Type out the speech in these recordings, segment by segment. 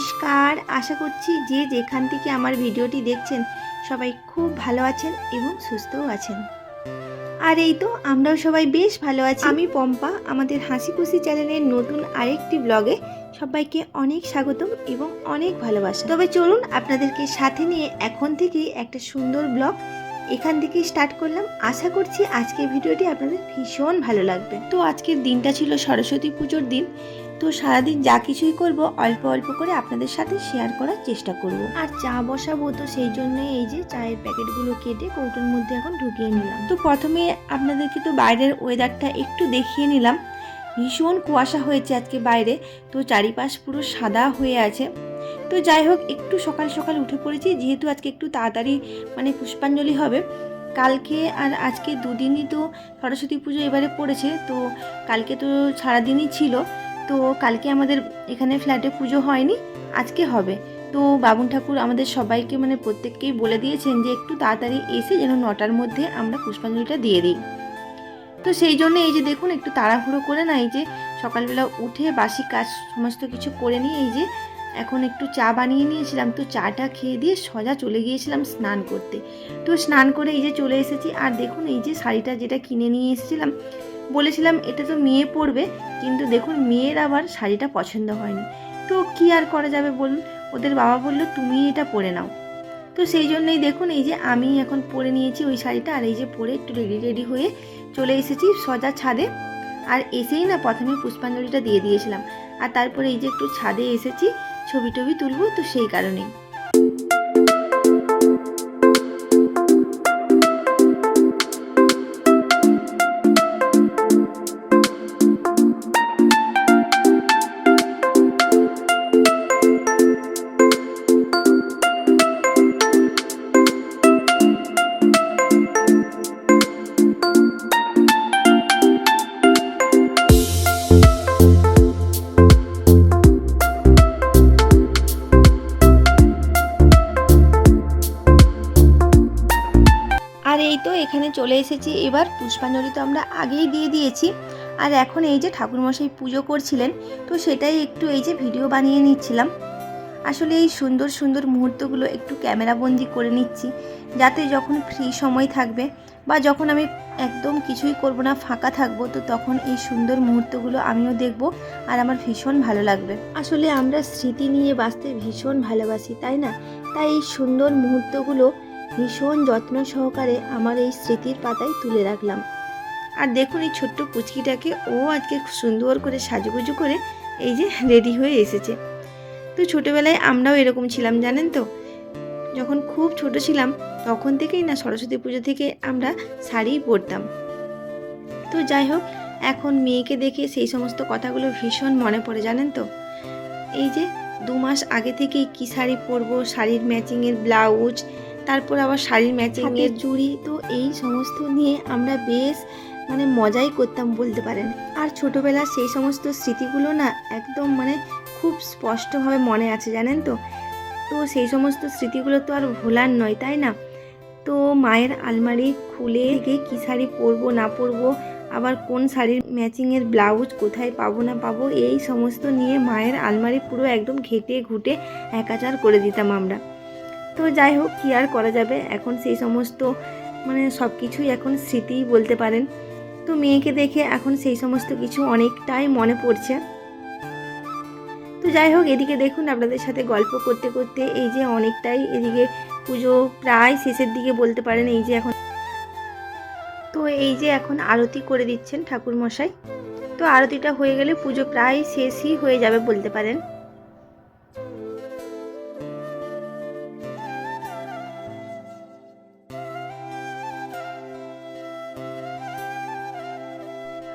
নমস্কার। আশা করছি যে যেখান থেকে আমার ভিডিওটি দেখছেন, সবাই খুব ভালো আছেন এবং সুস্থও আছেন। আর এই তো আমরাও সবাই বেশ ভালো আছি। আমি পম্পা, আমাদের হাসি খুশি চ্যানেলের নতুন আরেকটি ব্লগে সবাইকে অনেক স্বাগতম এবং অনেক ভালোবাসা। তবে চলুন আপনাদেরকে সাথে নিয়ে এখন থেকেই একটা সুন্দর ব্লগ এখান থেকেই স্টার্ট করলাম। আশা করছি আজকের ভিডিওটি আপনাদের ভীষণ ভালো লাগবে। তো আজকের দিনটা ছিল সরস্বতী পুজোর দিন। তো সারাদিন যা কিছুই করব অল্প অল্প করে আপনাদের সাথে শেয়ার করার চেষ্টা করব। আর চা বসাবো তো সেই জন্য এই যে চায়ের প্যাকেটগুলো কেটে কৌটোর মধ্যে এখন ঢুকিয়ে নিলাম। তো প্রথমে আপনাদেরকে তো বাইরের ওয়েদারটা একটু দেখিয়ে নিলাম। ভীষণ কুয়াশা হয়েছে আজকে বাইরে তো চারিপাশ পুরো সাদা হয়ে আছে। তো যাই হোক একটু সকাল সকাল উঠে পড়েছি যেহেতু আজকে একটু তাড়াতাড়ি মানে পুষ্পাঞ্জলি হবে। কালকে আর আজকে দুদিনই তো সরস্বতী পুজো এবারে পড়েছে তো কালকে তো সারাদিনই ছিল। তো কালকে আমাদের এখানে ফ্ল্যাটে পুজো হয়নি, আজকে হবে। তো বাবুন ঠাকুর আমাদের সবাইকে মানে প্রত্যেককেই বলে দিয়েছেন যে একটু তাড়াতাড়ি এসে যেন নটার মধ্যে আমরা পুষ্পাঞ্জলিটা দিয়ে দিই। তো সেই জন্য এই যে দেখুন, একটু তাড়াহুড়ো করে না, এই যে সকালবেলা উঠে বাসি কাজ সমস্ত কিছু করে নিয়ে, এই যে এখন একটু চা বানিয়ে নিয়েছিলাম, তো চাটা খেয়ে দিয়ে সোজা চলে গিয়েছিলাম স্নান করতে। তো স্নান করে এই যে চলে এসেছি, আর দেখুন এই যে শাড়িটা যেটা কিনে নিয়ে এসেছিলাম বলেছিলাম, এটা তো মেয়ে পরবে। কিন্তু দেখুন, মেয়ের আবার শাড়িটা পছন্দ হয়নি। তো কি আর করা যাবে বলুন? ওদের বাবা বলল তুমি এটা পরে নাও। তো সেই জন্যই দেখুন, এই যে আমি এখন পরে নিয়েছি ওই শাড়িটা, আর এই যে পরে একটু রেডি রেডি হয়ে চলে এসেছি সজা ছাদে। আর এসেই না প্রথমে পুষ্পাঞ্জলিটা দিয়ে দিয়েছিলাম। আর তারপরে এই যে একটু ছাদে এসেছি, ছবি টবি তুলবো, তো সেই কারণেই। তো এখানে চলে এসেছি। এবার পুষ্পাঞ্জলি তো আমরা আগেই দিয়ে দিয়েছি। আর এখন এই যে ঠাকুরমশাই পুজো করছিলেন, তো সেটাই একটু এই যে ভিডিও বানিয়ে নিচ্ছিলাম। আসলে এই সুন্দর সুন্দর মুহূর্তগুলো একটু ক্যামেরাবন্দি করে নিচ্ছি, যাতে যখন ফ্রি সময় থাকবে বা যখন আমি একদম কিছুই করব না, ফাঁকা থাকব, তো তখন এই সুন্দর মুহূর্তগুলো আমিও দেখব আর আমার ভীষণ ভালো লাগবে। আসলে আমরা স্মৃতি নিয়ে বাঁচতে ভীষণ ভালোবাসি, তাই না? তাই এই সুন্দর মুহূর্তগুলো ভীষণ যত্ন সহকারে আমার এই স্মৃতির পাতায় তুলে রাখলাম। আর দেখুন এই ছোট্ট পুচকিটাকে ও আজকে সুন্দর করে সাজুগুজু করে এই যে রেডি হয়ে এসেছে। তো ছোটোবেলায় আমরাও এরকম ছিলাম, জানেন তো? যখন খুব ছোট ছিলাম, তখন থেকেই না সরস্বতী পুজো থেকে আমরা শাড়িই পরতাম। তো যাই হোক, এখন মেয়েকে দেখে সেই সমস্ত কথাগুলো ভীষণ মনে পড়ে, জানেন তো? এই যে দু মাস আগে থেকেই কী শাড়ি পরবো, শাড়ির ম্যাচিংয়ের ব্লাউজ তারপর আবার শাড়ির ম্যাচিং ম্যাচিংয়ের চুড়ি তো এই সমস্ত নিয়ে আমরা বেশ মানে মজাই করতাম বলতে পারেন। আর ছোটোবেলার সেই সমস্ত স্মৃতিগুলো না একদম মানে খুব স্পষ্টভাবে মনে আছে জানেন তো? তো সেই সমস্ত স্মৃতিগুলো তো আর ভোলার নয় তাই না? তো মায়ের আলমারি খুলে গিয়ে কী শাড়ি পরবো না পরবো আবার কোন শাড়ির ম্যাচিংয়ের ব্লাউজ কোথায় পাবো না পাবো এই সমস্ত নিয়ে মায়ের আলমারি পুরো একদম ঘেটে ঘুটে একাচার করে দিতাম আমরা। তো যাই হোক, কী আর করা যাবে? এখন সেই সমস্ত মানে সব কিছুই এখন স্মৃতিই বলতে পারেন। তো মেয়েকে দেখে এখন সেই সমস্ত কিছু অনেকটাই মনে পড়ছে। তো যাই হোক, এদিকে দেখুন আপনাদের সাথে গল্প করতে করতে এই যে অনেকটাই এদিকে পুজো প্রায় শেষের দিকে বলতে পারেন, এই যে এখন তো এই যে এখন আরতি করে দিচ্ছেন ঠাকুর মশাই তো আরতিটা হয়ে গেলে পুজো প্রায় শেষই হয়ে যাবে বলতে পারেন।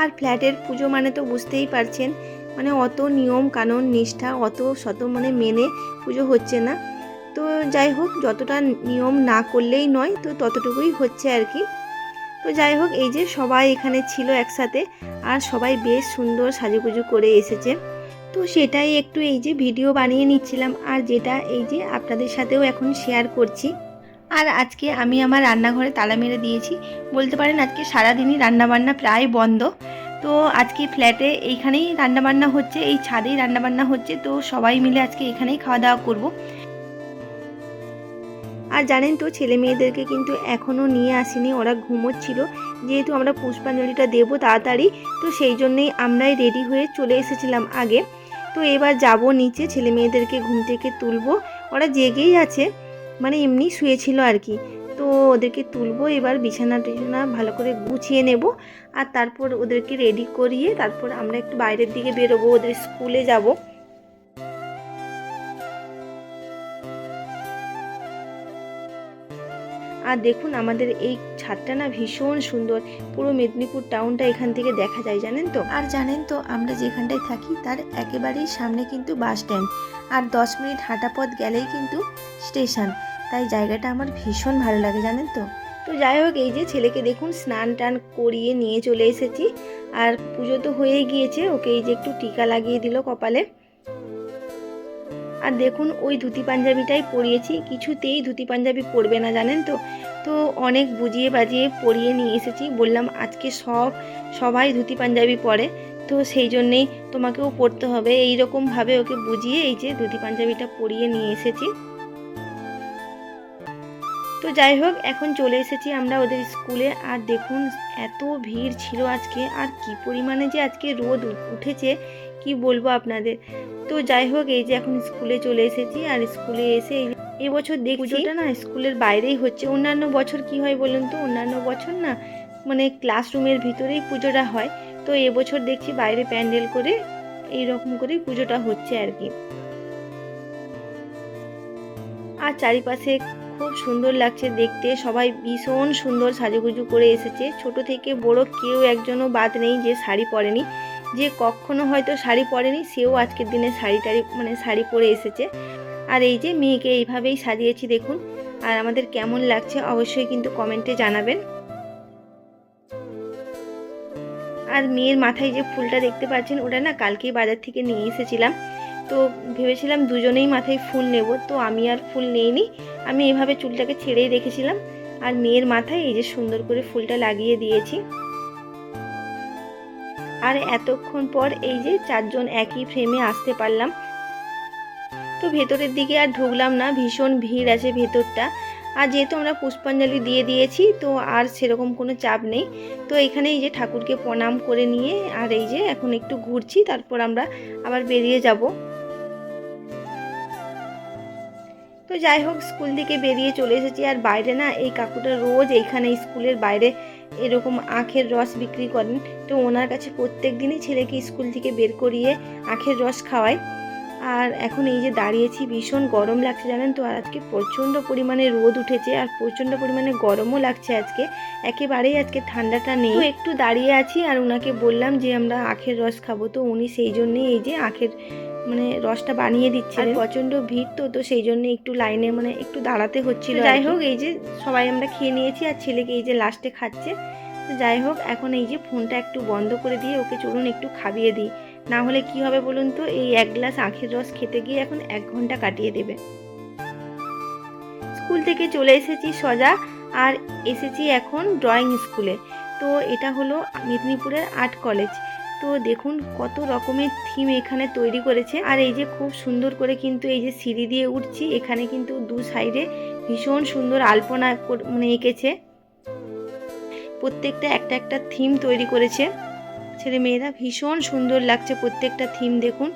আর ফ্ল্যাটের পুজো মানে তো বুঝতেই পারছেন মানে অত নিয়ম কানুন নিষ্ঠা, অত শত মানে মেনে পুজো হচ্ছে না। তো যাই হোক, যতটা নিয়ম না করলেই নয়, তো ততটুকুই হচ্ছে আর কি। তো যাই হোক, এই যে সবাই এখানে ছিল একসাথে, আর সবাই বেশ সুন্দর সাজুগুজু করে এসেছে। তো সেটাই একটু এই যে ভিডিও বানিয়ে নিচ্ছিলাম, আর যেটা এই যে আপনাদের সাথেও এখন শেয়ার করছি। আর আজকে আমি আমার রান্নাঘরে তালা মেরে দিয়েছি। বলতে পারেন আজকে সারাদিনই রান্নাবান্না প্রায় বন্ধ। তো আজকে ফ্ল্যাটে এইখানেই রান্নাবান্না হচ্ছে, এই ছাদেই রান্নাবান্না হচ্ছে। তো সবাই মিলে আজকে এখানেই খাওয়া দাওয়া করব। আর জানেন তো, ছেলে মেয়েদেরকে কিন্তু এখনও নিয়ে আসিনি, ওরা ঘুমোচ্ছিল। যেহেতু আমরা পুষ্পাঞ্জলিটা দেবো তাড়াতাড়ি, তো সেই জন্যেই আমরাই রেডি হয়ে চলে এসেছিলাম আগে। তো এবার যাব নিচে, ছেলে মেয়েদেরকে ঘুম থেকে তুলবো। ওরা জেগেই আছে। মানে এমনি শুয়েছিল আর কি। তো ওদেরকে তুলবো, এবার বিছানা টিছানা ভালো করে গুছিয়ে নেব। আর তারপর ওদেরকে রেডি করিয়ে তারপর আমরা একটু বাইরের দিকে বেরোবো, ওদের স্কুলে যাব। আর দেখুন আমাদের এই ছাদটা না ভীষণ সুন্দর। পুরো মেদিনীপুর টাউনটা এখান থেকে দেখা যায়, জানেন তো? আর জানেন তো, আমরা যেখানটায় থাকি তার একেবারেই সামনে কিন্তু বাস স্ট্যান্ড আর দশ মিনিট হাঁটা পথ গেলেই কিন্তু স্টেশন তাই জায়গাটা আমার ভীষণ ভালো লাগে, জানেন তো? তো যাই হোক, এই যে ছেলেকে দেখুন, স্নান টান করিয়ে নিয়ে চলে এসেছি। আর পুজো তো হয়েই গিয়েছে, ওকে এই যে একটু টিকা লাগিয়ে দিল কপালে। আর দেখুন, ওই ধুতি পাঞ্জাবিটাই পরিয়েছি। কিছুতেই ধুতি পাঞ্জাবি পরবে না, জানেন তো? তো অনেক বুঝিয়ে বাজিয়ে পরিয়ে নিয়ে এসেছি। বললাম, আজকে সব, সবাই ধুতি পাঞ্জাবি পরে। তো সেই জন্যেই তোমাকেও পড়তে হবে। এই রকমভাবে ওকে বুঝিয়ে এই যে ধুতি পাঞ্জাবিটা পরিয়ে নিয়ে এসেছি। তো যাই হোক, এখন চলে এসেছি আমরা ওদের স্কুলে। আর দেখুন, এত ভিড় ছিল আজকে, আর কি পরিমাণে যে আজকে রোদ উঠেছে, কি বলব আপনাদের? তো যাই হোক, এই যে এখন স্কুলে চলে এসেছি, আর স্কুলে এসে এবছর দেখছি পুজোটা না স্কুলের বাইরেই হচ্ছে। অন্যান্য বছর কি হয় বলুন তো? অন্যান্য বছর না মানে ক্লাসরুমের ভিতরেই পুজোটা হয়। তো এবছর দেখছি বাইরে প্যান্ডেল করে এই রকম করেই পুজোটা হচ্ছে আর কি। আর চারিপাশে খুব সুন্দর লাগছে দেখতে। সবাই ভীষণ সুন্দর সাজুগুজু করে এসেছে। ছোট থেকে বড় কেউ একজনও বাদ নেই যে শাড়ি পরেনি। যে কখনো হয়তো শাড়ি পরেনি, সেও আজকের দিনে শাড়ি টাড়ি মানে শাড়ি পরে এসেছে। আর এই যে মেয়েকে এইভাবেই সাজিয়েছি দেখুন। আর আমাদের কেমন লাগছে অবশ্যই কিন্তু কমেন্টে জানাবেন। আর মেয়ের মাথায় যে ফুলটা দেখতে পাচ্ছেন, ওটা না কালকেই বাজার থেকে নিয়ে এসেছিলাম। তো ভেবেছিলাম দুজনেই মাথায় ফুল নেব, তো আমি আর ফুল নেইনি। আমি এভাবে চুলটাকে ছেড়েই রেখেছিলাম। আর মেয়ের মাথায় এই যে সুন্দর করে ফুলটা লাগিয়ে দিয়েছি। আর এতক্ষণ পর এই যে চারজন একই ফ্রেমে আসতে পারলাম। তো ভেতরের দিকে আর ঢুকলাম না, ভীষণ ভিড় আছে ভেতরটা। আর যেহেতু আমরা পুষ্পাঞ্জলি দিয়ে দিয়েছি, তো আর সেরকম কোনো চাপ নেই। তো এখানে এই যে ঠাকুরকে প্রণাম করে নিয়ে আর এই যে এখন একটু ঘুরছি, তারপর আমরা আবার বেরিয়ে যাব। তো যাই হোক, স্কুল থেকে বেরিয়ে চলে এসেছি। আর বাইরে না, এই কাকুটা রোজ এইখানে স্কুলের বাইরে এরকম আখের রস বিক্রি করেন। তো ওনার কাছে প্রত্যেক দিনই ছেলেকে স্কুল থেকে বের করিয়ে আখের রস খাওয়াই। আর এখন এই যে দাঁড়িয়েছি, ভীষণ গরম লাগছে জানেন তো? আর আজকে প্রচণ্ড পরিমাণে রোদ উঠেছে আর প্রচণ্ড পরিমাণে গরমও লাগছে আজকে। একেবারেই আজকে ঠান্ডাটা নেই। একটু দাঁড়িয়ে আছি আর ওনাকে বললাম যে আমরা আখের রস খাব। তো উনি সেই জন্যেই এই যে আখের মানে রসটা বানিয়ে দিচ্ছে আর প্রচণ্ড ভিড় তো তো সেই জন্য একটু লাইনে মানে একটু দাঁড়াতে হচ্ছিল যাই যাই হোক এই যে সবাই আমরা খেয়ে নিয়েছি আর ছেলেকে এই যে লাস্টে খাচ্ছে। তো যাই হোক এখন এই যে ফোনটা একটু বন্ধ করে দিয়ে ওকে চলুন একটু খাবিয়ে দিই। না হলে কি হবে বলুন তো এই এক গ্লাস আখের রস খেতে গিয়ে এখন এক ঘণ্টা কাটিয়ে দেবে। স্কুল থেকে চলে এসেছি সজা আর এসেছি এখন ড্রয়িং স্কুলে তো এটা হলো মেদিনীপুরের আর্ট কলেজ। তো দেখুন কত রকমের থিম এখানে তৈরি করেছে। আর এই যে খুব সুন্দর করে কিন্তু এই যে সিঁড়ি দিয়ে উঠছি, এখানে কিন্তু দু সাইডে ভীষণ সুন্দর আলপনা মানে এঁকেছে। প্রত্যেকটা একটা একটা থিম তৈরি করেছে। ছেলে মেয়েরা ভীষণ সুন্দর লাগছে প্রত্যেকটা থিম দেখুন।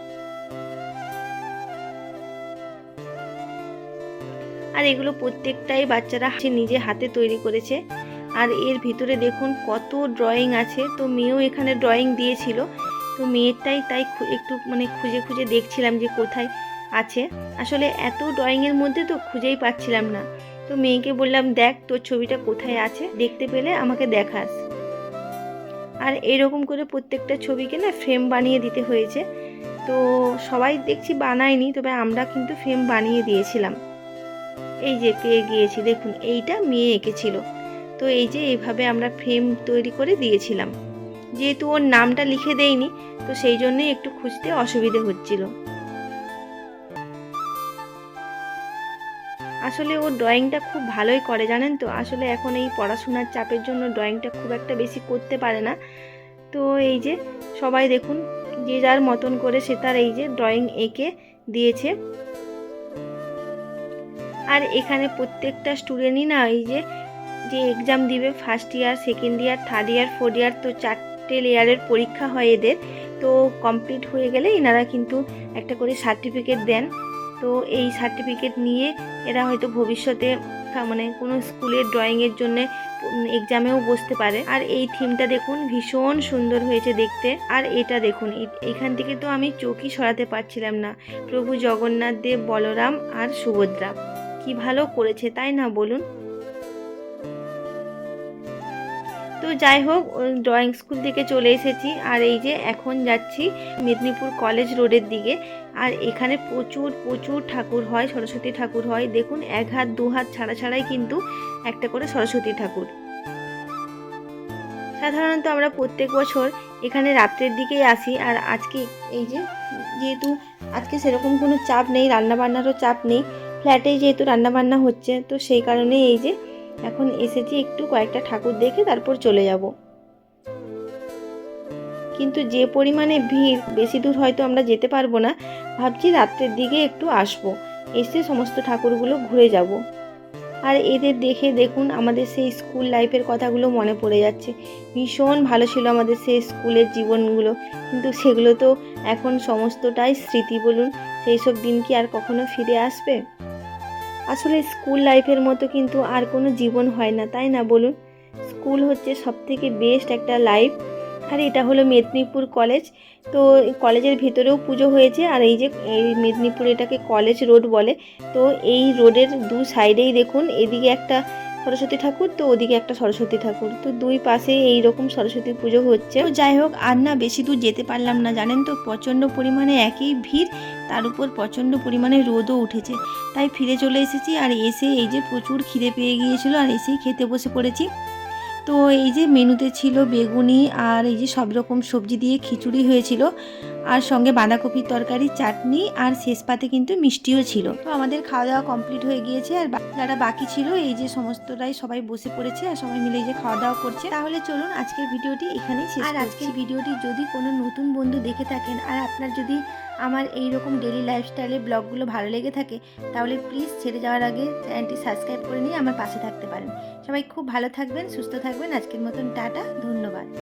আর এগুলো প্রত্যেকটাই বাচ্চারা নিজে হাতে তৈরি করেছে। আর এর ভিতরে দেখুন কত ড্রয়িং আছে। তো মেয়েও এখানে ড্রয়িং দিয়েছিল। তো মেয়েরটাই তাই একটু মানে খুঁজে খুঁজে দেখছিলাম যে কোথায় আছে। আসলে এত ড্রয়িংয়ের মধ্যে তো খুঁজেই পাচ্ছিলাম না। তো মেয়েকে বললাম, দেখ, তোর ছবিটা কোথায় আছে? দেখতে পেলে আমাকে দেখাস। আর এরকম করে প্রত্যেকটা ছবিকে না ফ্রেম বানিয়ে দিতে হয়েছে। তো সবাই দেখছি বানায়নি, তবে আমরা কিন্তু ফ্রেম বানিয়ে দিয়েছিলাম। এই যে পেয়ে গিয়েছি, দেখুন, এইটা মেয়ে এঁকেছিল। তো এই যে এইভাবে আমরা ফ্রেম তৈরি করে দিয়েছিলাম। যেহেতু ওর নামটা লিখে দেইনি, তো সেই জন্যই একটু খুঁজতে অসুবিধে হচ্ছিল। আসলে ও ড্রয়িংটা খুব ভালোই করে, জানেন তো? আসলে এখন এই পড়াশোনার চাপের জন্য ড্রয়িংটা খুব একটা বেশি করতে পারে না। তো এই যে সবাই দেখুন, যে যার মতন করে সে তার এই যে ড্রয়িং এঁকে দিয়েছে। আর এখানে প্রত্যেকটা স্টুডেন্টই না, এই যে যে এক্সাম দিবে first year second year third year fourth year তো চারটে লেয়ারের পরীক্ষা হয় এদের। তো কমপ্লিট হয়ে গেলে এনারা কিন্তু একটা করে সার্টিফিকেট দেন। তো এই সার্টিফিকেট নিয়ে এরা হয়তো ভবিষ্যতে মানে কোনো স্কুলের ড্রয়িংয়ের জন্য এক্সামেও বসতে পারে। আর এই থিমটা দেখুন, ভীষণ সুন্দর হয়েছে দেখতে। আর এটা দেখুন এখান থেকে তো আমি চোখই সরাতে পারছিলাম না। প্রভু জগন্নাথ দেব, বলরাম আর সুভদ্রা। কি ভালো করেছে, তাই না বলুন? তো যাই হোক ড্রয়িং স্কুল থেকে চলে এসেছি। আর এই যে এখন যাচ্ছি মেদিনীপুর কলেজ রোডের দিকে। আর এখানে প্রচুর প্রচুর ঠাকুর হয়, সরস্বতী ঠাকুর হয়। দেখুন, এক হাত, দু হাত ছাড়া ছাড়াই কিন্তু একটা করে সরস্বতী ঠাকুর। সাধারণত আমরা প্রত্যেক বছর এখানে রাত্রের দিকেই আসি। আর আজকে এই যে, যেহেতু আজকে সেরকম কোনো চাপ নেই, রান্নাবান্নারও চাপ নেই। ফ্ল্যাটেই যেহেতু রান্নাবান্না হচ্ছে, তো সেই কারণে এই যে এখন এসেছি একটু কয়েকটা ঠাকুর দেখে তারপর চলে যাব। কিন্তু যে পরিমাণে ভিড়, বেশি দূর হয়তো আমরা যেতে পারব না, ভাবছি রাত্রের দিকে একটু আসব, এসে সমস্ত ঠাকুরগুলো ঘুরে যাব। আর এদের দেখে দেখুন আমাদের সেই স্কুল লাইফের কথাগুলো মনে পড়ে যাচ্ছে। ভীষণ ভালো ছিল আমাদের সেই স্কুলের জীবনগুলো, কিন্তু সেগুলো তো এখন সমস্তটাই স্মৃতি বলুন। সেই সব দিন কি আর কখনো ফিরে আসবে? আসলে স্কুল লাইফের মতো কিন্তু আর কোনো জীবন হয় না, তাই না? বলুন। স্কুল হচ্ছে সব থেকে বেস্ট একটা লাইফ। আর এটা হলো মেদিনীপুর কলেজ। তো কলেজের ভেতরেও পুজো হয়েছে। আর এই যে, এই মেদিনীপুর এটাকে কলেজ রোড বলে। তো এই রোডের দু সাইডেই দেখুন, এদিকে একটা সরস্বতী ঠাকুর, তো ওদিকে একটা সরস্বতী ঠাকুর। তো দুই পাশে এই রকম সরস্বতী পুজো হচ্ছে। তো যাই হোক, আর না বেশি দূর যেতে পারলাম না, জানেন তো? প্রচণ্ড পরিমাণে একই ভিড়, তার উপর প্রচণ্ড পরিমাণে রোদও উঠেছে। তাই ফিরে চলে এসেছি, আর এসে এই যে প্রচুর খিদে পেয়ে গিয়েছিল, আর এসেই খেতে বসে পড়েছি। তো এই যে মেনুতে ছিল বেগুনি, আর এই যে সব রকম সবজি দিয়ে খিচুড়ি হয়েছিল। আর সঙ্গে বাঁধাকপির তরকারি চাটনি আর শেষ পাতে কিন্তু মিষ্টিও ছিল। তো আমাদের খাওয়া দাওয়া কমপ্লিট হয়ে গিয়েছে আর যারা বাকি ছিল এই যে সমস্তটাই সবাই বসে পড়েছে আর সবাই মিলে যে খাওয়া দাওয়া করছে। তাহলে চলুন আজকের ভিডিওটি এখানেই শেষ আর আজকের ভিডিওটি যদি কোনো নতুন বন্ধু দেখে থাকেন আর আপনার যদি আমার এই রকম ডেলি লাইফস্টাইলের ব্লগগুলো ভালো লেগে থাকে তাহলে প্লিজ ছেড়ে যাওয়ার আগে চ্যানেলটি সাবস্ক্রাইব করে নিয়ে আমার পাশে থাকতে পারেন। সবাই খুব ভালো থাকবেন সুস্থ থাকবেন। আজকের মতন টাটা ধন্যবাদ।